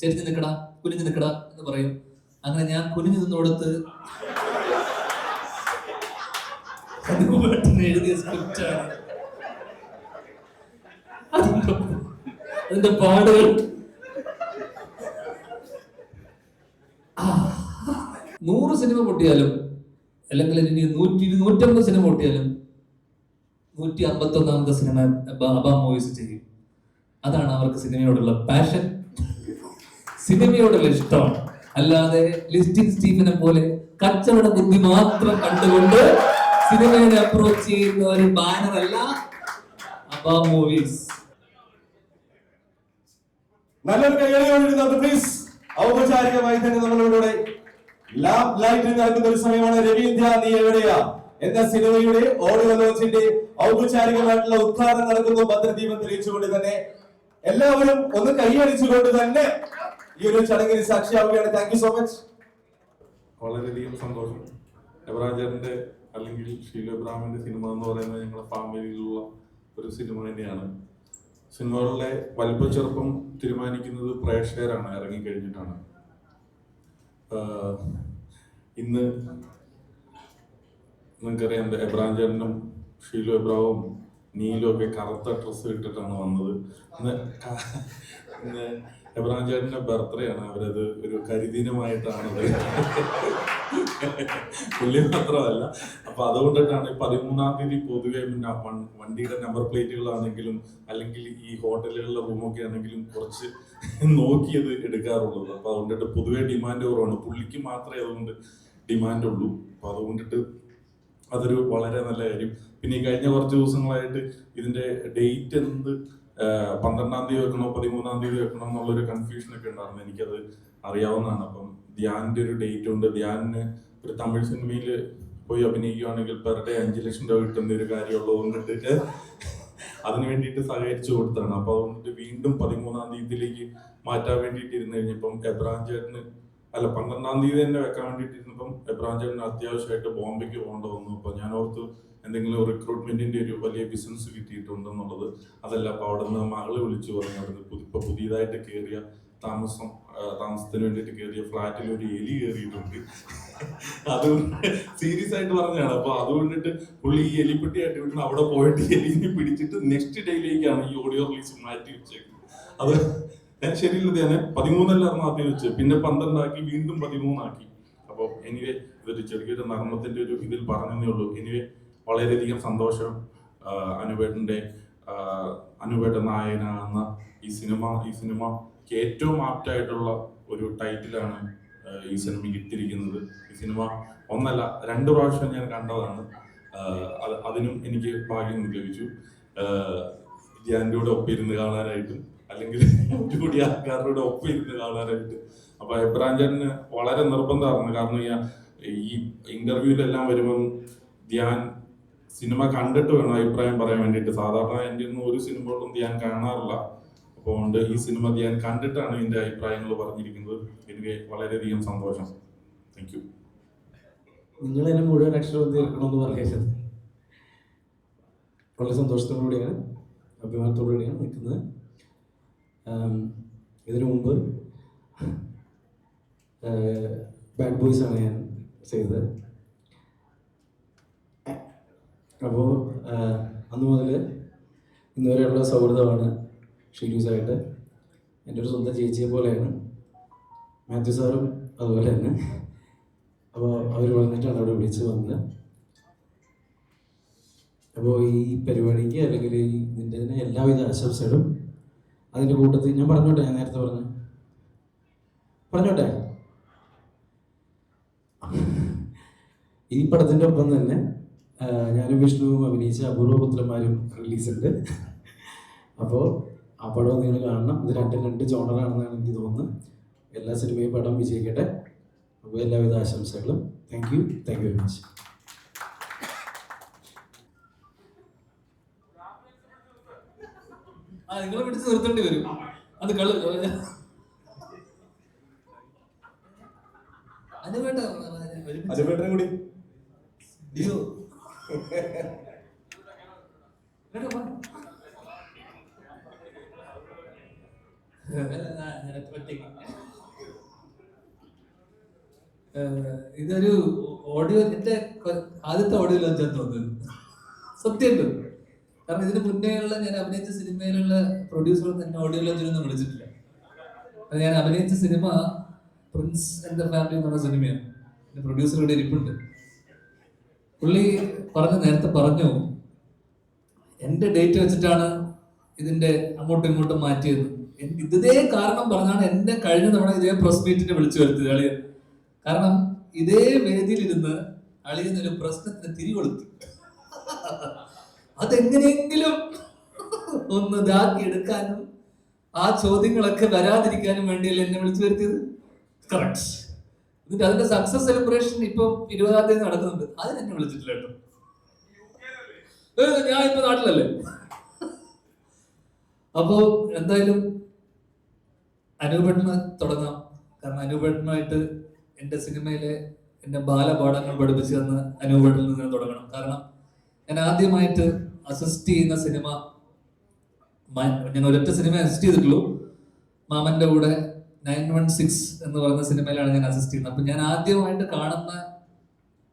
ചെരിഞ്ഞ് നിൽക്കടാ കുനിഞ്ഞു നിൽക്കടാ എന്ന് പറയും. അങ്ങനെ ഞാൻ കുനിഞ്ഞു നിന്നോടത്ത് എഴുതിയ സ്ക്രിപ്റ്റാണ് അതിന്റെ പാടുകൾ. നൂറ് സിനിമ പൊട്ടിയാലും അല്ലെങ്കിൽ ഇനി നൂറ്റി നൂറ്റമ്പത് സിനിമ പൊട്ടിയാലും നൂറ്റി അമ്പത്തി ഒന്നാമത്തെ സിനിമ അബാ മൂവീസ് ചെയ്യും. അതാണ് അവർക്ക് സിനിമയോടുള്ള പാഷൻ സിനിമയോടുള്ള ഇഷ്ടമാണ്. അല്ലാതെ ലിസ്റ്റിൻ സ്റ്റീഫനെ പോലെ കച്ചവട ബുദ്ധി മാത്രം കണ്ടുകൊണ്ട് സിനിമയെ അപ്രോച്ച് ചെയ്യുന്ന ഒരു ബാനർ അല്ല അബാ മൂവീസ് നല്ലൊരു കൈകളിയോട് പ്ലീസ് ഔപചാരികമായി തന്നെ നമ്മളിവിടെ ലാബ് ലൈറ്റ് നടക്കുന്ന ഒരു സമയമാണ്. രവീന്ദ്ര നീ എവിടെയാ? എന്ന സിനിമയുടെ ഓഡിയോ ലോഞ്ചിന്റെ ഔപചാരികമായിട്ടുള്ള ഉദ്ഘാടനം നടക്കുന്നു. ഭദ്രദീപം തെളിയിച്ചുകൊണ്ട് തന്നെ. എല്ലാവരും ഒന്ന് കൈയടിച്ചുകൊണ്ട് തന്നെ ഈ ഒരു ചടങ്ങിന് സാക്ഷിയാവുകയാണ് താങ്ക് യു സോ മച്ച് വളരെയധികം സന്തോഷം. എബ്രാജറിന്റെ അല്ലെങ്കിൽ ഷീല എബ്രാമിന്റെ സിനിമ എന്ന് പറയുന്നത് ഞങ്ങളുടെ ഫാമിലിയിലുള്ള ഒരു സിനിമ തന്നെയാണ്. സിനിമകളുടെ വലിപ്പ ചെറുപ്പം തീരുമാനിക്കുന്നത് പ്രേക്ഷകരാണ് ഇറങ്ങിക്കഴിഞ്ഞിട്ടാണ്. ഇന്ന് നിങ്ങൾക്കറിയാം എബ്രാഞ്ചേട്ടനും എബ്രാം ചേട്ടനും ഷീലു എബ്രാവും നീലും ഒക്കെ കറുത്ത ഡ്രസ്സ് ഇട്ടിട്ടാണ് വന്നത്. ഇന്ന് എബ്രാം ബർത്ത്ഡേ ആണ്. അവരത് ഒരു കരിദിനമായിട്ടാണ് പുള്ളി മാത്രമല്ല. അപ്പൊ അതുകൊണ്ടിട്ടാണ് പതിമൂന്നാം തീയതി പൊതുവെ പിന്നെ വണ്ടിയുടെ നമ്പർ പ്ലേറ്റുകളാണെങ്കിലും അല്ലെങ്കിൽ ഈ ഹോട്ടലുകളിലെ റൂമൊക്കെ ആണെങ്കിലും കുറച്ച് നോക്കിയത് എടുക്കാറുള്ളത് അപ്പൊ അതുകൊണ്ടിട്ട് പൊതുവെ ഡിമാൻഡ് കുറവാണ്. പുള്ളിക്ക് മാത്രമേ അതുകൊണ്ട് ഡിമാൻഡ് ഉള്ളൂ. അപ്പൊ അതുകൊണ്ടിട്ട് അതൊരു വളരെ നല്ല കാര്യം. പിന്നെ ഈ കഴിഞ്ഞ കുറച്ച് ദിവസങ്ങളായിട്ട് ഇതിന്റെ ഡേറ്റ് എന്ത് പന്ത്രണ്ടാം തീയതി വെക്കണോ പതിമൂന്നാം തീയതി വെക്കണോ എന്നുള്ളൊരു കൺഫ്യൂഷൻ ഒക്കെ ഉണ്ടായിരുന്നു. എനിക്കത് അറിയാവുന്നതാണ്. അപ്പം ധ്യാനിന്റെ ഒരു ഡേറ്റ് ഉണ്ട്. ധ്യാനിന് ഒരു തമിഴ് സിനിമയിൽ പോയി അഭിനയിക്കുകയാണെങ്കിൽ പെർ ഡേ അഞ്ച് ലക്ഷം രൂപ കിട്ടുന്ന ഒരു കാര്യമുള്ളത് കൊണ്ടിട്ട് അതിന് വേണ്ടിയിട്ട് സഹകരിച്ചു കൊടുത്തതാണ്. അപ്പൊ അതുകൊണ്ട് വീണ്ടും പതിമൂന്നാം തീയതിയിലേക്ക് മാറ്റാൻ വേണ്ടിയിട്ട് ഇരുന്ന് കഴിഞ്ഞപ്പം എബ്രാം ചേട്ടന് അല്ല പന്ത്രണ്ടാം തീയതി തന്നെ വെക്കാൻ വേണ്ടിയിട്ട് ഇരുന്നപ്പം എബ്രാം ചേട്ടന് അത്യാവശ്യമായിട്ട് ബോംബെക്ക് പോകേണ്ട അപ്പൊ ഞാൻ ഓർത്ത് എന്തെങ്കിലും റിക്രൂട്ട്മെന്റിന്റെ ഒരു വലിയ ബിസിനസ് കിട്ടിയിട്ടുണ്ടെന്നുള്ളത് അതല്ല അപ്പൊ അവിടെ നിന്ന് മകളെ വിളിച്ചു പറഞ്ഞു അവിടെ നിന്ന് പുതിയതായിട്ട് കയറിയ താമസം താമസത്തിന് വേണ്ടിയിട്ട് കയറിയ ഫ്ലാറ്റിൽ ഒരു എലി കയറിയിട്ടുണ്ട് അത് സീരിയസ് ആയിട്ട് പറഞ്ഞതാണ്. അപ്പൊ അതുകൊണ്ടിട്ട് പുള്ളി ഈ എലിപ്പെട്ടി ആയിട്ട് വിട്ടു അവിടെ പോയിട്ട് എലിനെ പിടിച്ചിട്ട് നെക്സ്റ്റ് ഡേയിലേക്കാണ് ഈ ഓഡിയോ റിലീസ് മാറ്റി വെച്ചേക്കുന്നത്. അത് ഞാൻ ശരിയില്ല ഞാൻ പതിമൂന്നല്ലായിരുന്നു ആദ്യം വെച്ച് പിന്നെ പന്ത്രണ്ടാക്കി വീണ്ടും പതിമൂന്നാക്കി. അപ്പോൾ എനിവേ ഇതൊരു ചെറിയൊരു നർമ്മത്തിന്റെ ഒരു ഇതിൽ പറഞ്ഞതേ ഉള്ളൂ. എനിവേ വളരെയധികം സന്തോഷം ആ, അനുപേട്ടൻ നായന എന്ന ഈ സിനിമ ഈ സിനിമയ്ക്ക് ഏറ്റവും ആപ്റ്റായിട്ടുള്ള ഒരു ടൈറ്റിലാണ് ഈ സിനിമയ്ക്ക് ഇട്ടിരിക്കുന്നത്. ഈ സിനിമ ഒന്നല്ല രണ്ട് പ്രാവശ്യം ഞാൻ കണ്ടതാണ്. അത് അതിനും എനിക്ക് ഭാഗ്യം ലഭിച്ചു. ധ്യാന്റെ കൂടെ ഒപ്പിരുന്ന് കാണാനായിട്ടും അല്ലെങ്കിൽ കൂടി ആൾക്കാരുടെ ഒപ്പിരുന്ന് കാണാനായിട്ടും. അപ്പൊ എബ്രാം ചേട്ടന് വളരെ നിർബന്ധമായിരുന്നു. കാരണം ഈ- ഈ ഇന്റർവ്യൂലെല്ലാം വരുമ്പം ധ്യാൻ സിനിമ കണ്ടിട്ട് വേണം അഭിപ്രായം പറയാൻ വേണ്ടിയിട്ട്. സാധാരണ എന്റെ ഒന്നും ഒരു സിനിമകളും ഞാൻ കാണാറില്ല. അപ്പോണ്ട് ഈ സിനിമ ഞാൻ കണ്ടിട്ടാണ് എന്റെ അഭിപ്രായങ്ങൾ പറഞ്ഞിരിക്കുന്നത്. എനിക്ക് വളരെയധികം സന്തോഷം. താങ്ക് യു നിങ്ങൾ എന്നെ മുഴുവൻ അക്ഷരം തീർക്കണമെന്ന് പറയുന്നത് വളരെ സന്തോഷത്തോടുകൂടിയാണ്. അഭിമാനത്തോടുകൂടിയാണ് നിൽക്കുന്നത്. ഇതിനു മുമ്പ് ബാഡ് ബോയ്സ് ആണ് ഞാൻ ചെയ്തത്. അപ്പോൾ അന്ന് മുതൽ ഇന്ന് വരെയുള്ള സൗഹൃദമാണ് ഷീലൂസായിട്ട് എന്റെ ഒരു സ്വന്തം ചേച്ചിയെ പോലെയാണ്. മാത്യു സാറും അതുപോലെ തന്നെ. അപ്പോൾ അവർ വന്നിട്ടാണ് അവിടെ വിളിച്ച് വന്നത്. അപ്പോൾ ഈ പരിപാടിക്ക് അല്ലെങ്കിൽ ഇതിന്റെ തന്നെ എല്ലാവിധ ആശംസകളും അതിന്റെ കൂട്ടത്തിൽ ഞാൻ പറഞ്ഞോട്ടെ ഞാൻ നേരത്തെ പറഞ്ഞു. പറഞ്ഞോട്ടെ? ഈ പടത്തിന്റെ ഒപ്പം തന്നെ ഞാനും വിഷ്ണുവും അഭിനയിച്ച അപൂർവപുത്രന്മാരും റിലീസുണ്ട് അപ്പോൾ ആ പടം നിങ്ങൾ കാണണം. ഇത് രണ്ടും രണ്ട് ജോണറാണെന്നാണ് എനിക്ക് തോന്നുന്നത്. എല്ലാ സിനിമയും പടം വിജയിക്കട്ടെ. അപ്പോൾ എല്ലാവിധ ആശംസകളും. Thank you thank you very much ആ നിങ്ങളെ പിടിച്ച് നിർത്തേണ്ടി വരും. അത് കൾ അത് വേണ്ട ഒരുമിച്ച് കൂടി. ഡിയോ. ഇതൊരു ഓഡിയോ എന്റെ ആദ്യത്തെ ഓഡിയോ ലോഞ്ച് തോന്നുന്നു സത്യമുണ്ട്. കാരണം ഇതിന് മുന്നേയുള്ള ഞാൻ അഭിനയിച്ച സിനിമയിലുള്ള പ്രൊഡ്യൂസർ എന്നെ ഓഡിയോ ലോഞ്ചിനൊന്നും വിളിച്ചിട്ടില്ല. അത് ഞാൻ അഭിനയിച്ച cinema prince and the family എന്ന് പറഞ്ഞ സിനിമയാണ്. പ്രൊഡ്യൂസർ ഇവിടെ ഇരിപ്പുണ്ട്. പുള്ളി പറഞ്ഞു നേരത്തെ പറഞ്ഞു എന്റെ ഡേറ്റ് വെച്ചിട്ടാണ് ഇതിന്റെ അങ്ങോട്ടും ഇങ്ങോട്ടും മാറ്റിയത്. ഇതേ കാരണം പറഞ്ഞാണ് എന്നെ കഴിഞ്ഞ തവണ ഇതേ പ്രസ് മീറ്റിനെ വിളിച്ചു വരുത്തിയത് അളിയൻ. കാരണം ഇതേ വേദിയിലിരുന്ന് അളിയൻ ഒരു പ്രശ്നത്തിന് തിരികൊളുത്തി. അതെങ്ങനെയെങ്കിലും ഒന്ന് ഇതാക്കി എടുക്കാനും ആ ചോദ്യങ്ങളൊക്കെ വരാതിരിക്കാനും വേണ്ടിയല്ലേ എന്നെ വിളിച്ചു വരുത്തിയത്? കറക്റ്റ് എന്നിട്ട് അതിന്റെ സക്സസ് സെലിബ്രേഷൻ ഇപ്പം ഇരുപതാം തീയതി നടക്കുന്നുണ്ട്. അതിന് എന്നെ വിളിച്ചിട്ടില്ല കേട്ടോ. ഞാൻ ഇപ്പൊ നാട്ടിലല്ലേ? അപ്പോ എന്തായാലും അനൂപേട്ടന് തുടങ്ങാം. കാരണം അനൂപേട്ടനുമായിട്ട് എന്റെ സിനിമയിലെ എന്റെ ബാലപാഠങ്ങൾ പഠിപ്പിച്ചു തന്ന അനുപട്ടിൽ നിന്ന് തുടങ്ങണം. കാരണം ഞാൻ ആദ്യമായിട്ട് അസിസ്റ്റ് ചെയ്യുന്ന സിനിമ ഞാൻ ഒരൊറ്റ സിനിമ അസിസ്റ്റ് ചെയ്തിട്ടുള്ളൂ. മാമന്റെ കൂടെ നയൻ വൺ സിക്സ് എന്ന് പറയുന്ന സിനിമയിലാണ് ഞാൻ അസിസ്റ്റ് ചെയ്യുന്നത്. അപ്പൊ ഞാൻ ആദ്യമായിട്ട് കാണുന്ന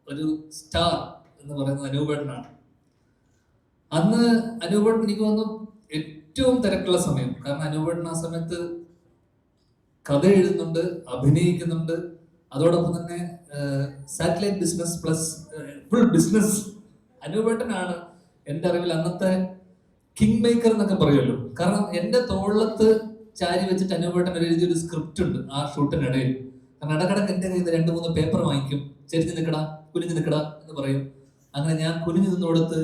ഒരു സ്റ്റാർ എന്ന് പറയുന്നത് അനൂപേട്ടനാണ്. അന്ന് അനൂപേട്ടൻ എനിക്ക് തോന്നുന്നു ഏറ്റവും തിരക്കുള്ള സമയം. കാരണം അനൂപേട്ടൻ ആ സമയത്ത് കഥ എഴുതുന്നുണ്ട് അഭിനയിക്കുന്നുണ്ട്. അതോടൊപ്പം തന്നെ satellite business plus full business അനൂപേട്ടനാണ് എന്റെ അറിവിൽ അന്നത്തെ കിങ് മേക്കർ എന്നൊക്കെ പറയുമല്ലോ. കാരണം എന്റെ തോളത്ത് ചാരി വെച്ചിട്ട് എഴുതിയ ഒരു സ്ക്രിപ്റ്റ് ഉണ്ട് ആ ഷൂട്ടിനിടയിൽ കാരണം ഇടക്കിടക്ക് എന്റെ കയ്യിൽ നിന്ന് രണ്ട് മൂന്ന് പേപ്പർ വാങ്ങിക്കും. ചെരിഞ്ഞ് നിൽക്കടാ കുനിഞ്ഞ് നിൽക്കടാ എന്ന് പറയും. അങ്ങനെ ഞാൻ കുനിഞ്ഞു നിന്നോടത്ത്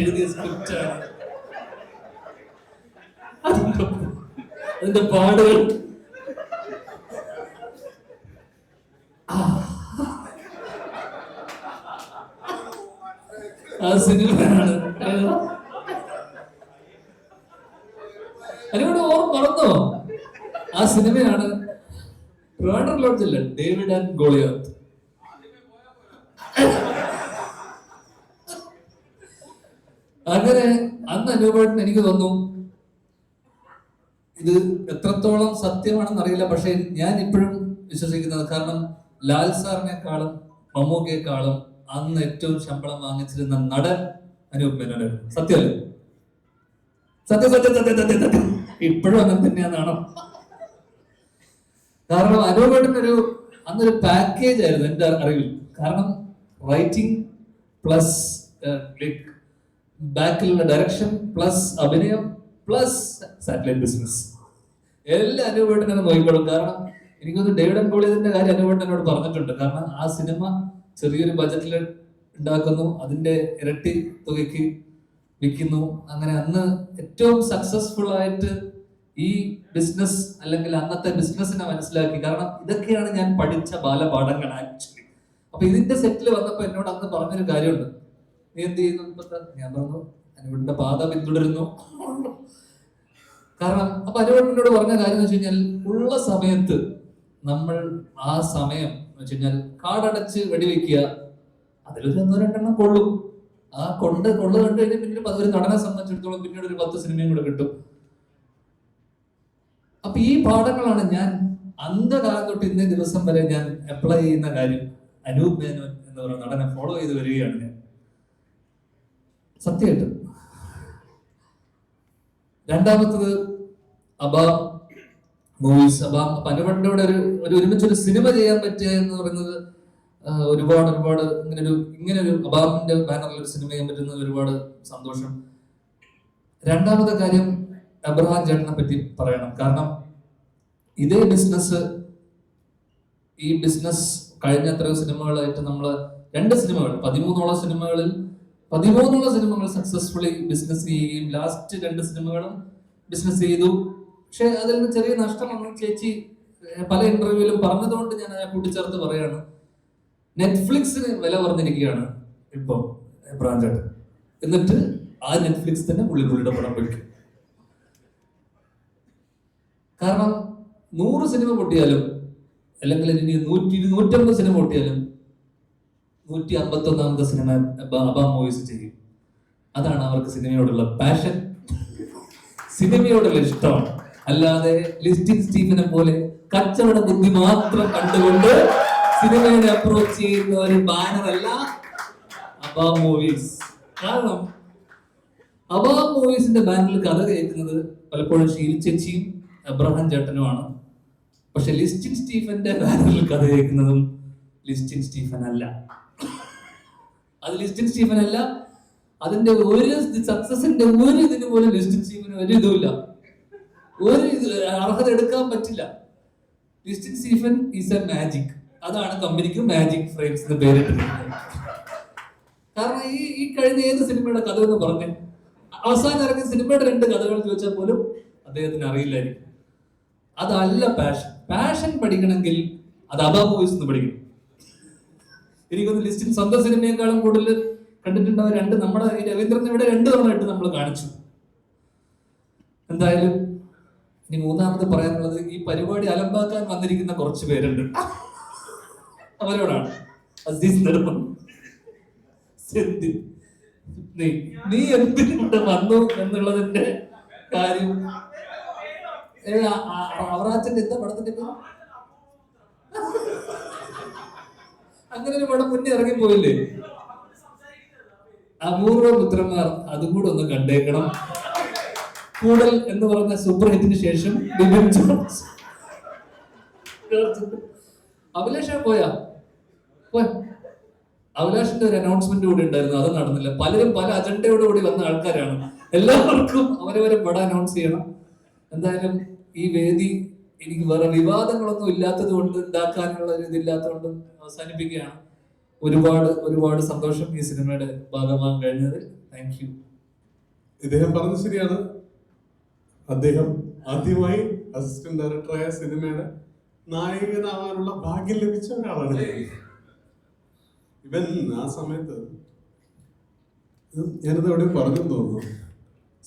എഴുതിയ സ്ക്രിപ്റ്റാണ് അതിന്റെ പാടുകൾ. ആ സിനിമയാണ്. ആ സിനിമയാണ് ട്രിവാൻഡ്രം ലോഡ്ജില്ല ഡേവിഡ് ആൻഡ് ഗോളിയാത്ത്. അങ്ങനെ അന്ന് അനുഭവം എനിക്ക് തോന്നുന്നു ഇത് എത്രത്തോളം സത്യമാണെന്ന് അറിയില്ല പക്ഷെ ഞാൻ ഇപ്പോഴും വിശ്വസിക്കുന്നത് കാരണം ലാൽ സാറിനെക്കാളും മമ്മൂക്കയെക്കാളും അന്ന് ഏറ്റവും ശമ്പളം വാങ്ങിച്ചിരുന്ന നടൻ അനൂപ് മേനോനായിരുന്നു. സത്യമല്ലേ? സത്യം സത്യം സത്യം സത്യം സത്യം ഇപ്പോഴും അങ്ങനെ തന്നെയാണോ കാരണം അനൂപേട്ടൻ ഒരു അന്നൊരു പാക്കേജ് ആയിരുന്നു എന്റെ അറിവിൽ. കാരണം റൈറ്റിംഗ് പ്ലസ് ലൈക്ക് ബാക്കിലുള്ള ഡയറക്ഷൻ പ്ലസ് അഭിനയം പ്ലസ് സാറ്റലൈറ്റ് ബിസിനസ് എല്ലാം തന്നെ നോക്കിക്കോളും. കാരണം എനിക്കൊന്ന് ഡേവിഡ് ആൻഡ് കോളേജിന്റെ കാര്യം അനുഭവട്ടൻ എന്നോട് പറഞ്ഞിട്ടുണ്ട്. കാരണം ആ സിനിമ ചെറിയൊരു ബജറ്റിൽ ഉണ്ടാക്കുന്നു. അതിന്റെ ഇരട്ടി തുകയ്ക്ക് വിൽക്കുന്നു. അങ്ങനെ അന്ന് ഏറ്റവും സക്സസ്ഫുൾ ആയിട്ട് ഈ ബിസിനസ് അല്ലെങ്കിൽ അന്നത്തെ ബിസിനസ്സിനെ മനസ്സിലാക്കി. കാരണം ഇതൊക്കെയാണ് ഞാൻ പഠിച്ച ബാലപാഠങ്ങൾ ആക്ച്വലി അപ്പൊ ഇതിന്റെ സെറ്റിൽ വന്നപ്പോ എന്നോട് അന്ന് പറഞ്ഞൊരു കാര്യമുണ്ട്. നീ എന്ത് ചെയ്യുന്നു? ഞാൻ പറഞ്ഞു അനുവിന്റെ പാത പിന്തുടരുന്നു. കാരണം അപ്പൊ അനുവണ്ണനോട് പറഞ്ഞ കാര്യം എന്ന് വെച്ച് ഉള്ള സമയത്ത് നമ്മൾ ആ സമയം എന്ന് വെച്ച് കഴിഞ്ഞാൽ കാടടച്ച് വെടിവെക്കുക അതിലൊരു ഒന്നോ രണ്ടെണ്ണം കൊള്ളും. ആ കൊണ്ട് കൊള്ളു കണ്ടു കഴിഞ്ഞാൽ പിന്നെ ഒരു ഒരു നടനെ സംബന്ധിച്ചിടത്തോളം പിന്നീട് ഒരു പത്ത് സിനിമയും കൂടെ കിട്ടും. അപ്പൊ ഈ പാഠങ്ങളാണ് ഞാൻ അന്ധകാലം തൊട്ട് ഇന്നേ ദിവസം വരെ ഞാൻ അപ്ലൈ ചെയ്യുന്ന കാര്യം. അനൂപ് മേനോൻ എന്ന് പറയുന്ന നടനെ ഫോളോ ചെയ്ത് വരികയാണ് ഞാൻ. സത്യമായിട്ടും. രണ്ടാമത്തത് അബാം മൂവീസ് അബാം അപ്പൊ ഒരു ഒരു ഒരു ഒരു ഒരുമിച്ചൊരു സിനിമ ചെയ്യാൻ പറ്റുക എന്ന് പറയുന്നത് ഒരുപാട് ഒരുപാട് ഇങ്ങനെ ഒരു ഇങ്ങനെ ഒരു അബാമിന്റെ ബാനറിൽ ഒരു സിനിമ ചെയ്യാൻ പറ്റുന്നത് ഒരുപാട് സന്തോഷം. രണ്ടാമത്തെ കാര്യം അബ്രഹാം ചേട്ടനെ പറ്റി പറയണം. കാരണം ഇതേ ബിസിനസ് ഈ ബിസിനസ് കഴിഞ്ഞ എത്രയോ സിനിമകളായിട്ട് നമ്മൾ രണ്ട് സിനിമകൾ പതിമൂന്നോളം സിനിമകളിൽ പതിമൂന്നോളം സിനിമകൾ സക്സസ്ഫുള്ളി ബിസിനസ് ചെയ്യുകയും ലാസ്റ്റ് രണ്ട് സിനിമകളും ബിസിനസ് ചെയ്തു. പക്ഷെ അതിൽ നിന്ന് ചെറിയ നഷ്ടം വന്നു. ചേച്ചി പല ഇന്റർവ്യൂവിലും പറഞ്ഞതുകൊണ്ട് ഞാൻ കൂട്ടിച്ചേർത്ത് പറയാണ് നെറ്റ്ഫ്ലിക്സിന് വില പറഞ്ഞിരിക്കുകയാണ് ഇപ്പം ബ്രാഞ്ചായിട്ട് എന്നിട്ട് ആ നെറ്റ്ഫ്ലിക്സ് തന്നെ പുള്ളി പുള്ളിയുടെ പടം പിടിക്കും കാരണം നൂറ് സിനിമ പൊട്ടിയാലും അല്ലെങ്കിൽ ഇനി നൂറ്റി നൂറ്റമ്പത് സിനിമ പൊട്ടിയാലും നൂറ്റി അമ്പത്തി ഒന്നാമത്തെ സിനിമ ബാബ മൂവീസ് ചെയ്യും. അതാണ് അവർക്ക് സിനിമയോടുള്ള പാഷൻ സിനിമയോടുള്ള ഇഷ്ടമാണ് അല്ലാതെ ലിസ്റ്റിൻ സ്റ്റീഫിനെ പോലെ കച്ചവട ബുദ്ധി മാത്രം കണ്ടുകൊണ്ട് സിനിമയെ അപ്രോച്ച് ചെയ്യുന്ന ഒരു ബാനറല്ല അബാ മൂവീസ് കാരണം അബാ മൂവീസിന്റെ ബാനറിൽ കഥ കേൾക്കുന്നത് പലപ്പോഴും ചേച്ചിയും എബ്രഹാം ചേട്ടനുമാണ്. പക്ഷെ ലിസ്റ്റിൻ സ്റ്റീഫന്റെ ബാനറിൽ കഥ കേൾക്കുന്നതും ലിസ്റ്റിൻ സ്റ്റീഫൻ അല്ല അത് ലിസ്റ്റിൻ സ്റ്റീഫൻ അല്ല അതിന്റെ ഒരു സക്സസിന്റെ ഒരു ഇതിന് പോലും ലിസ്റ്റിൻ സ്റ്റീഫന് ഒരു ഇതുമില്ല. ഒരു അർഹത എടുക്കാൻ പറ്റില്ല. Listin Stephen is a magic അതാണ് കമ്പനിക്ക് മാജിക് ഫ്രെയിംസ് എന്ന് പേരിട്ടിരിക്കുന്നത് കാരണം ഈ ഈ കഴിഞ്ഞ ഏത് സിനിമയുടെ കഥ എന്ന് പറഞ്ഞേ അവസാനം ഇറങ്ങിയ സിനിമയുടെ രണ്ട് കഥകൾ ചോദിച്ചാൽ പോലും അദ്ദേഹത്തിന് അറിയില്ലായിരിക്കും. അതല്ല പാഷൻ പാഷൻ പഠിക്കണമെങ്കിൽ അത് അബാ മൂവീസ് നിന്ന് പഠിക്കണം. എനിക്കൊന്ന് ലിസ്റ്റിൽ സ്വന്തം സിനിമയെക്കാളും കൂടുതൽ കണ്ടിട്ടുണ്ടാവും രണ്ട് നമ്മുടെ രവീന്ദ്രൻ ഇവിടെ രണ്ട് തവണയായിട്ട് നമ്മൾ കാണിച്ചു. എന്തായാലും ഇനി മൂന്നാമത് പറയാനുള്ളത് ഈ പരിപാടി അലമ്പാക്കാൻ വന്നിരിക്കുന്ന കുറച്ച് പേരുണ്ട്. അവരോടാണ്. അസീസ് നിർമ്മം നീ നീ എന്തിനു ഇവിടെ വന്നു എന്നുള്ളതിന്റെ കാര്യം അവറാച്ചന്റെ എന്താ പടത്തിന്റെ അങ്ങനെ ഒരു പടം മുന്നേ ഇറങ്ങിപ്പോയില്ലേ? അപൂർവ പുത്രന്മാർ അതും കൂടെ ഒന്ന് കണ്ടേക്കണം. കൂടൽ എന്ന് പറഞ്ഞ സൂപ്പർ ഹിറ്റിന് ശേഷം അഭിലാഷ പോയാ? പോയ. അഭിലാഷിന്റെ ഒരു അനൗൺസ്മെന്റ് കൂടി ഉണ്ടായിരുന്നു അത് നടന്നില്ല. പലരും പല അജണ്ടയോടുകൂടി വന്ന ആൾക്കാരാണ്. എല്ലാവർക്കും അവരവരെ പടം അനൗൺസ് ചെയ്യണം. എന്തായാലും ഈ വേദി എനിക്ക് വേറെ വിവാദങ്ങളൊന്നും ഇല്ലാത്തത് കൊണ്ട് ഉണ്ടാക്കാനുള്ള ഒരു ഇതില്ലാത്തതുകൊണ്ട് അവസാനിപ്പിക്കുകയാണ്. ഒരുപാട് ഒരുപാട് സന്തോഷം ഈ സിനിമയുടെ ഭാഗമാകാൻ കഴിഞ്ഞത് താങ്ക് യു ഇദ്ദേഹം പറഞ്ഞത് ശരിയാണ്. അദ്ദേഹം ആദ്യമായി അസിസ്റ്റന്റ് ഡയറക്ടറായ സിനിമയുടെ നായകനാവാനുള്ള ഭാഗ്യം ലഭിച്ച ഒരാളാണ്. ഇവൻ ആ സമയത്ത് ഞാനിത് എവിടെ പറഞ്ഞു തോന്നുന്നു.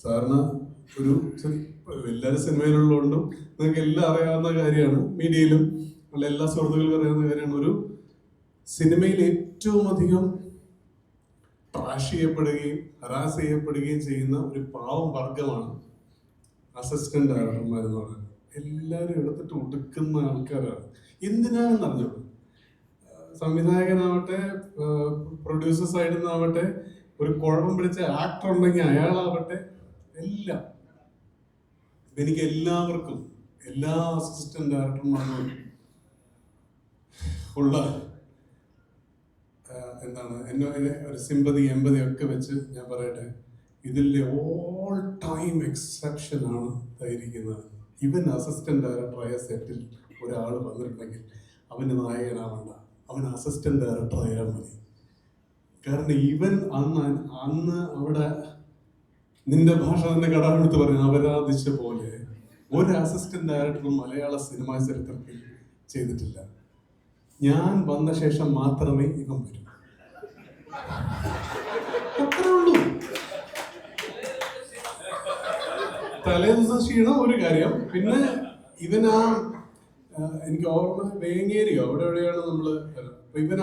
സാറിന് ഒരു എല്ലാവരും സിനിമയിലുള്ളതുകൊണ്ടും നിങ്ങൾക്ക് എല്ലാം അറിയാവുന്ന കാര്യമാണ്. മീഡിയയിലും അല്ല എല്ലാ സുഹൃത്തുക്കൾക്കും അറിയാവുന്ന കാര്യമാണ്. ഒരു സിനിമയിൽ ഏറ്റവും അധികം ട്രാഷ് ചെയ്യപ്പെടുകയും ഹറാസ് ചെയ്യപ്പെടുകയും ചെയ്യുന്ന ഒരു പാവം വർഗമാണ് അസിസ്റ്റന്റ് ഡയറക്ടർമാർ എന്ന് പറയുന്നത്. എല്ലാവരും എടുത്തിട്ട് ഒടുക്കുന്ന ആൾക്കാരാണ്. എന്തിനാണെന്ന് അറിഞ്ഞത് സംവിധായകനാവട്ടെ പ്രൊഡ്യൂസർ സൈഡിൽ ഒരു കുഴപ്പം പിടിച്ച ആക്ടർ ഉണ്ടെങ്കിൽ അയാളാവട്ടെ എല്ലാം. എനിക്ക് എല്ലാവർക്കും എല്ലാ അസിസ്റ്റന്റ് ഡയറക്ടർമാർക്കും ഉള്ള എന്താണ് എന്നെ ഒരു സിമ്പതി എമ്പതി ഒക്കെ വെച്ച് ഞാൻ പറയട്ടെ ഇതിലെ ഓൾ ടൈം എക്സെപ്ഷൻ ആണ് ഇതായിരിക്കുന്നത്. ഇവൻ അസിസ്റ്റന്റ് ഡയറക്ടറായ സെറ്റിൽ ഒരാൾ വന്നിട്ടുണ്ടെങ്കിൽ അവന് നായകനാവണ്ട അവൻ അസിസ്റ്റന്റ് ഡയറക്ടർ ആയാൽ മതി. കാരണം ഇവൻ അന്ന് അന്ന് അവിടെ നിന്റെ ഭാഷ തന്നെ കടാമെടുത്ത് പറഞ്ഞു അപരാധിച്ച പോലെ. ഒരു അസിസ്റ്റന്റ് ഡയറക്ടറും മലയാള സിനിമാ ചരിത്രത്തിൽ ചെയ്തിട്ടില്ല. ഞാൻ വന്ന ശേഷം മാത്രമേ ഇവൻ വരൂ. അത്രേ ഉള്ളൂ. തലേ ക്ഷീണം ഒരു കാര്യം. പിന്നെ ആ, എനിക്ക് ഓർമ്മ വേങ്ങേരിയോ? അവിടെ എവിടെയാണ് നമ്മൾ അപ്പൊ ഇവൻ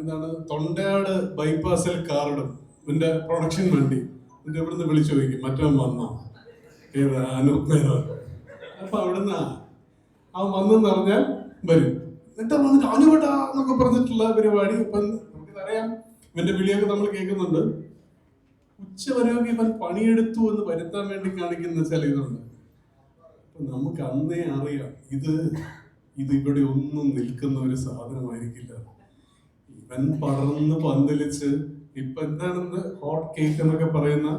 എന്താണ് തൊണ്ടയാട് ബൈപ്പാസിൽ കാറിടും. ഇവന്റെ പ്രൊഡക്ഷൻ വണ്ടി. എന്നിട്ട് ഇവിടുന്ന് വിളിച്ചു ചോദിക്കും മറ്റവൻ വന്നോ? അപ്പൊ അവിടുന്ന് അവൻ വന്നെന്ന് പറഞ്ഞാൽ വരും. എന്നിട്ട് വന്നിട്ട് അനുപെട്ടാ എന്നൊക്കെ പറഞ്ഞിട്ടുള്ള പരിപാടി. ഇപ്പം നമുക്കിതറിയാം ഇവന്റെ വിളിയൊക്കെ നമ്മൾ കേൾക്കുന്നുണ്ട്. ഉച്ച വരെയൊക്കെ ഇവൻ പണിയെടുത്തു എന്ന് വരുത്താൻ വേണ്ടി കാണിക്കുന്ന ചില ഇതുണ്ട്. നമുക്ക് അന്നേ അറിയാം. ഇത് ഇത് ഇവിടെ ഒന്നും നിൽക്കുന്ന ഒരു സാധനമായിരിക്കില്ല. ഇവൻ പടർന്ന് പന്തലിച്ച് ഇപ്പൊ എന്താണെന്ന് ഹോട്ട് കേക്ക് എന്നൊക്കെ പറയുന്ന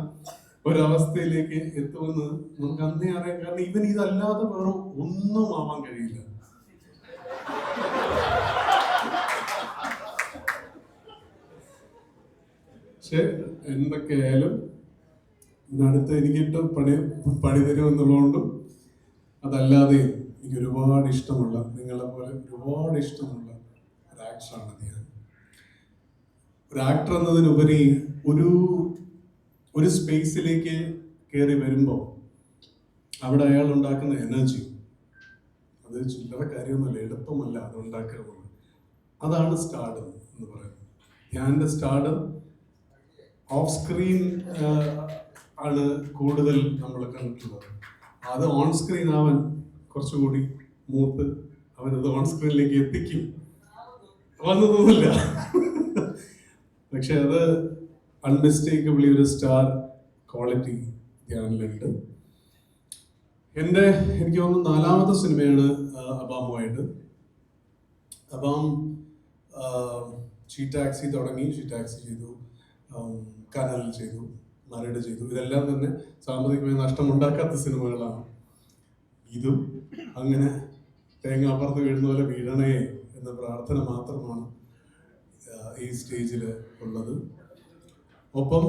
ഒരവസ്ഥയിലേക്ക് എത്തുമെന്ന് നമുക്ക് അന്നേ അറിയാം. കാരണം ഇവൻ ഇതല്ലാതെ വേറെ ഒന്നും ആവാൻ കഴിയില്ല. പക്ഷെ എന്തൊക്കെയായാലും ഇതിനടുത്ത് എനിക്കിട്ട് പണി പണി തരുമെന്നുള്ളതുകൊണ്ടും അതല്ലാതെ എനിക്ക് ഒരുപാട് ഇഷ്ടമുള്ള നിങ്ങളെ പോലെ ഒരുപാട് ഇഷ്ടമുള്ള ഒരു ആക്ടറാണ് ഞാൻ. ഒരു ആക്ടർ എന്നതിനുപരി ഒരു ഒരു സ്പേസിലേക്ക് കയറി വരുമ്പോൾ അവിടെ അയാൾ ഉണ്ടാക്കുന്ന എനർജി അത് ചില്ലറ കാര്യമൊന്നുമല്ല എളുപ്പമല്ല അത് ഉണ്ടാക്കുന്നത് അതാണ് സ്റ്റാർഡം എന്ന് പറയുന്നത്. എന്റെ സ്റ്റാർഡം ഓഫ് സ്ക്രീൻ ആണ് കൂടുതൽ നമ്മൾ കണ്ടിട്ടുള്ളത്. അത് ഓൺ സ്ക്രീൻ അവൻ കുറച്ചുകൂടി മൂത്ത് അവനത് ഓൺ സ്ക്രീനിലേക്ക് എത്തിക്കും. വന്നു വന്നതൊന്നുമില്ല. പക്ഷെ അത് അൺമിസ്റ്റേക്കബിളി ഒരു സ്റ്റാർ ക്വാളിറ്റി ധ്യാനിലുണ്ട്. എന്റെ എനിക്ക് തോന്നുന്നു നാലാമത്തെ സിനിമയാണ് അബാമുമായിട്ട്. അബാം ഷീ ടാക്സി തുടങ്ങി ഷീ ടാക്സി ചെയ്തു കനൽ ചെയ്തു മരട് ചെയ്തു. ഇതെല്ലാം തന്നെ സാമ്പത്തികമായി നഷ്ടമുണ്ടാക്കാത്ത സിനിമകളാണ്. ഇതും അങ്ങനെ തേങ്ങ അപ്പുറത്ത് വീഴുന്ന പോലെ വീഴണേ എന്ന പ്രാർത്ഥന മാത്രമാണ് ഈ സ്റ്റേജിൽ ഉള്ളത്. ഒപ്പം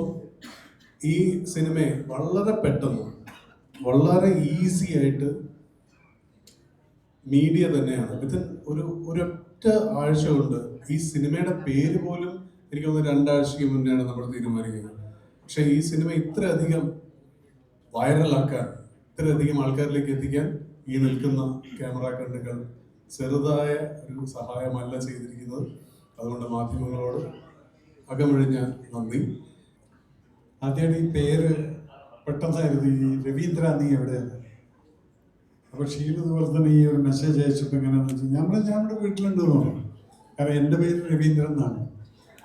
ഈ സിനിമയെ വളരെ പെട്ടെന്ന് വളരെ ഈസി ആയിട്ട് മീഡിയ തന്നെയാണ്. വിത്തിൻ ഒരു ഒരൊറ്റ ആഴ്ച കൊണ്ട് ഈ സിനിമയുടെ പേര് പോലും എനിക്ക് തോന്നുന്നു രണ്ടാഴ്ചയ്ക്ക് മുന്നെയാണ് നമ്മൾ തീരുമാനിക്കുന്നത്. പക്ഷെ ഈ സിനിമ ഇത്രയധികം വൈറലാക്കാൻ ഇത്രയധികം ആൾക്കാരിലേക്ക് എത്തിക്കാൻ ഈ നിൽക്കുന്ന ക്യാമറ കണ്ണുകൾ ചെറുതായ ഒരു സഹായമല്ല ചെയ്തിരിക്കുന്നത്. അതുകൊണ്ട് മാധ്യമങ്ങളോട് അകമഴിഞ്ഞ നന്ദി. ആദ്യമായിട്ട് ഈ പേര് പെട്ടെന്നായിരുന്നു. ഈ രവീന്ദ്ര നീ എവിടെയാണ്? അപ്പോൾ ഷീൽ ഇതുപോലെ ഈ ഒരു മെസ്സേജ് അയച്ചപ്പോൾ എങ്ങനെയാണെന്ന് വെച്ചാൽ നമ്മൾ ഞങ്ങളുടെ വീട്ടിലുണ്ട് എന്ന് കാരണം എന്റെ പേര് രവീന്ദ്രൻ എന്നാണ്.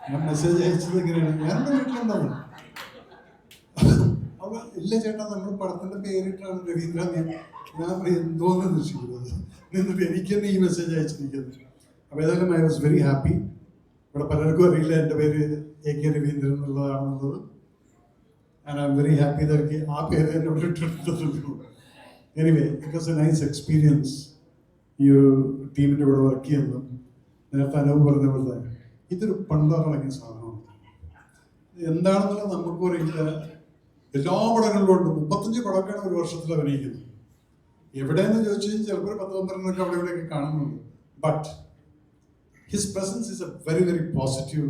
ഞാൻ മെസ്സേജ് അയച്ചത് എങ്ങനെയാണ്? എന്റെ വീട്ടിലുണ്ടാവും അപ്പോൾ ഇല്ല ചേട്ടാ നമ്മൾ പടത്തിന്റെ പേരിട്ടാണ് രവീന്ദ്ര നീ ഞാൻ എന്തോന്ന് നിശ്ചയിക്കുന്നത് എന്നിട്ട് എനിക്ക് തന്നെ ഈ മെസ്സേജ് അയച്ചിരിക്കുന്നത് അപ്പോൾ ഏതായാലും ഐ വാസ് വെരി ഹാപ്പി ഇവിടെ പലർക്കും അറിയില്ല എന്റെ പേര് A K Raveendran എന്നുള്ളതാണെന്നുള്ളത്. And I am very happy that ആ പേര് എന്നോട് ഇട്ടിട്ടുള്ളൂ anyway it was a nice experience ഈ ഒരു ടീമിന്റെ കൂടെ വർക്ക് ചെയ്യുന്നതും നേരത്തെ അനവ് പറഞ്ഞ പോലെ ഇതൊരു പണ്ടറങ്ങിയ സാധനമാണ്. എന്താണെന്നുള്ളത് നമുക്ക് അറിയില്ല. എല്ലാ പടങ്ങളിലും ഉണ്ട്. മുപ്പത്തഞ്ച് പടമൊക്കെയാണ് ഒരു വർഷത്തിൽ അഭിനയിക്കുന്നത്. എവിടെയെന്ന് ചോദിച്ചു കഴിഞ്ഞാൽ ചിലപ്പോൾ പത്ത് പന്ത്രണ്ടൊക്കെ അവിടെ ഇവിടെയൊക്കെ കാണുന്നുണ്ട്. But his presence is a very very positive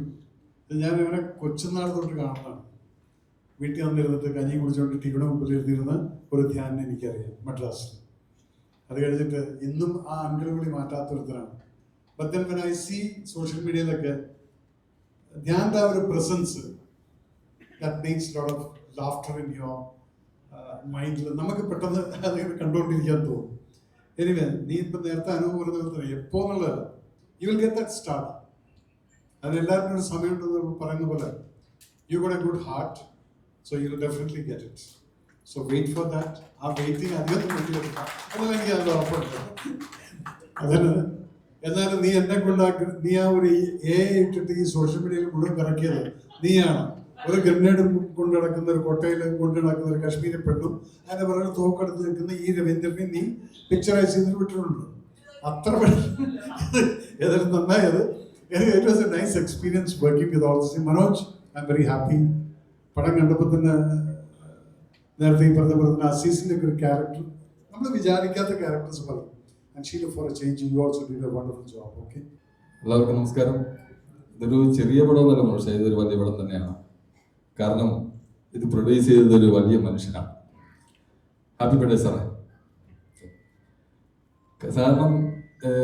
ഞാൻ ഇവനെ കൊച്ചുനാൾ തൊട്ട് കാണുന്നതാണ്. വീട്ടിൽ വന്നിരുന്നിട്ട് കഞ്ഞി കുടിച്ചുകൊണ്ട് ടിവിയുടെ മുമ്പിൽ ഇരുന്നിരുന്ന ഒരു ധ്യാനം എനിക്കറിയാം മദ്രാസിൽ. അത് കഴിഞ്ഞിട്ട് ഇന്നും ആ uncle but then when I see social മീഡിയയിലൊക്കെ ധ്യാന്റെ ഒരു presence that lot of laughter in your മൈൻഡിൽ നമുക്ക് പെട്ടെന്ന് അതിങ്ങനെ കണ്ടുകൊണ്ടിരിക്കാൻ തോന്നും. എനിവേ നീ ഇപ്പം നേരത്തെ അനുഭവം പറഞ്ഞ എപ്പോ എന്നുള്ളത് you will get that start അതിനെല്ലാവരും ഒരു സമയമുണ്ടെന്ന് പറയുന്ന പോലെ you got a good heart so you definitely get it so wait for that ആ വെയിറ്റിംഗ് അധികം വേണ്ടിയില്ല അതല്ല എനിക്ക് അത് ഉറപ്പുണ്ട്. അതല്ല. എന്നാലും നീ എന്നെ കൊണ്ടാക്കി നീ ആ ഒരു എ ഇട്ടിട്ട് ഈ സോഷ്യൽ മീഡിയയിൽ മുഴുവൻ കറക്കിയത് നീയാണ്. ഒരു ഗ്രനേഡ് കൊണ്ട് നടക്കുന്ന ഒരു കൊട്ടയിൽ കൊണ്ട് നടക്കുന്ന ഒരു കാശ്മീരി പെണ്ണും അതിന്റെ പുറകെ തോക്കെടുത്ത് നിൽക്കുന്ന ഈ രവീന്ദ്രനെ നീ പിക്ചറൈസ് ചെയ്തിട്ട് വിട്ടിട്ടുണ്ട്. അത്ര ഏതായാലും നന്നായത്. It was a nice experience working with all this Manoj I am very happy പടം കണ്ടപ്പോൾ തന്നെ നേരത്തെ ഈ പറഞ്ഞ പോലെ തന്നെ അസീസിന്റെ ഒക്കെ ഒരു ക്യാരക്ടർ നമ്മൾ വിചാരിക്കാത്ത ക്യാരക്ടേഴ്സ് പറയും and she for a change you also did a wonderful job okay എല്ലാവർക്കും നമസ്കാരം. ഇതൊരു ചെറിയ പടമൊന്നുമല്ല പക്ഷേ ഇതൊരു വലിയ പടം തന്നെയാണ്. കാരണം ഇത് പ്രൊഡ്യൂസ് ചെയ്തത് ഒരു വലിയ മനുഷ്യനാണ്. ഹാപ്പി ബർത്ത്ഡേ സാറേ കാരണം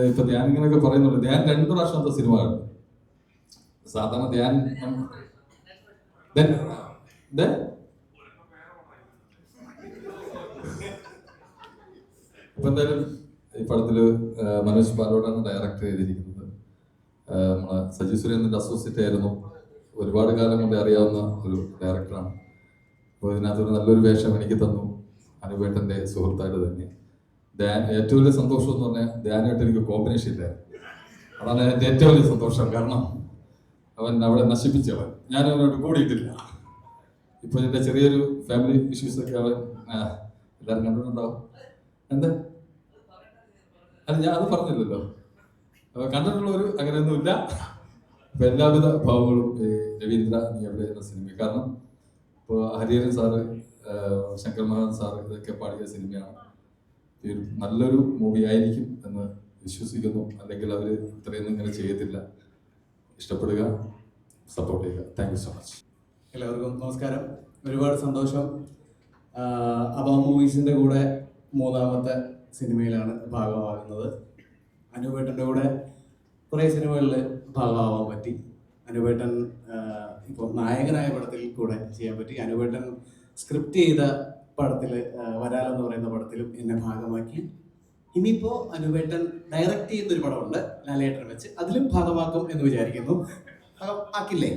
ഇപ്പൊ ധ്യാൻ ഇങ്ങനെയൊക്കെ പറയുന്നുണ്ട്. ധ്യാൻ രണ്ടു പ്രാവശ്യത്തെ സിനിമ കണ്ടു. സാധാരണ ധ്യാൻ ദെൻ? അപ്പൊ എന്തായാലും ഈ പടത്തിൽ മനോജ് ബാലോടാണ് ഡയറക്ടർ ചെയ്തിരിക്കുന്നത്. നമ്മളെ സജി സുരേന്ദ്രന്റെ അസോസിയേറ്റ് ആയിരുന്നു. ഒരുപാട് കാലം കൊണ്ട് അറിയാവുന്ന ഒരു ഡയറക്ടറാണ് അപ്പോൾ ഇതിനകത്തൊരു നല്ലൊരു വേഷം എനിക്ക് തന്നു. അനുപേട്ടന്റെ സുഹൃത്തായിട്ട് തന്നെ. ധ്യാൻ ഏറ്റവും വലിയ സന്തോഷം എന്ന് പറഞ്ഞാൽ ധ്യാനായിട്ട് എനിക്ക് കോമ്പിനേഷൻ ഇല്ല അതാണ് എന്റെ ഏറ്റവും വലിയ സന്തോഷം. കാരണം അവൻ അവിടെ നശിപ്പിച്ചവൻ. ഞാൻ അവനോട് കൂടിയിട്ടില്ല. ഇപ്പോൾ എന്റെ ചെറിയൊരു ഫാമിലി ഇഷ്യൂസ് ഒക്കെ അവൻ എല്ലാരും കണ്ടിട്ടുണ്ടാവും. എന്താ? അല്ല ഞാൻ അത് പറഞ്ഞില്ലല്ലോ. അപ്പൊ കണ്ടിട്ടുള്ളവർ അങ്ങനെയൊന്നുമില്ല അപ്പൊ എല്ലാവിധ ഭാവങ്ങളും രവീന്ദ്ര നീ അവിടെ എന്ന സിനിമ കാരണം ഇപ്പോൾ ഹരിഹരൻ സാറ് ശങ്കർ മഹാൻ സാറ് ഇതൊക്കെ പാടിയ സിനിമയാണ് നല്ലൊരു മൂവി ആയിരിക്കും എന്ന് വിശ്വസിക്കുന്നു. അല്ലെങ്കിൽ അവർ ഇത്രയൊന്നും ഇങ്ങനെ ചെയ്യത്തില്ല. ഇഷ്ടപ്പെടുക സപ്പോർട്ട് ചെയ്യുക. താങ്ക് യു സോ മച്ച് എല്ലാവർക്കും നമസ്കാരം. ഒരുപാട് സന്തോഷം. അബ മൂവീസിന്റെ കൂടെ മൂന്നാമത്തെ സിനിമയിലാണ് ഭാഗമാകുന്നത്. അനുപേട്ടന്റെ കൂടെ കുറേ സിനിമകളിൽ ഭാഗമാവാൻ പറ്റി. അനുപേട്ടൻ ഇപ്പോൾ നായകനായ പടത്തിൽ കൂടെ ചെയ്യാൻ പറ്റി. അനുപേട്ടൻ സ്ക്രിപ്റ്റ് ചെയ്ത പടത്തിൽ വരാലെന്ന് പറയുന്ന പടത്തിലും എന്നെ ഭാഗമാക്കി. ഇനിയിപ്പോ അനുവേട്ടൻ ഡയറക്റ്റ് ചെയ്യുന്ന ഒരു പടമുണ്ട് ലാലേട്ടൻ വെച്ച്. അതിലും ഭാഗമാക്കും എന്ന് വിചാരിക്കുന്നു. ആക്കില്ലേ?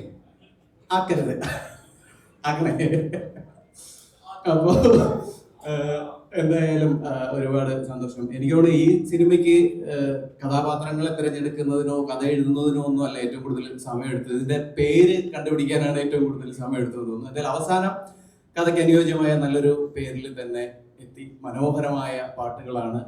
ആക്കരുത്. ആക്കണേ അപ്പോ എന്തായാലും ഒരുപാട് സന്തോഷം. എനിക്കോട് ഈ സിനിമയ്ക്ക് കഥാപാത്രങ്ങളെ തിരഞ്ഞെടുക്കുന്നതിനോ കഥ എഴുതുന്നതിനോ ഒന്നും അല്ല ഏറ്റവും കൂടുതൽ സമയം എടുത്തത്. ഇതിന്റെ പേര് കണ്ടുപിടിക്കാനാണ് ഏറ്റവും കൂടുതൽ സമയം എടുത്തത് തോന്നുന്നു. എന്തായാലും അവസാനം കഥയ്ക്ക് അനുയോജ്യമായ നല്ലൊരു പേരിൽ തന്നെ എത്തി മനോഹരമായ പാട്ടുകളാണ്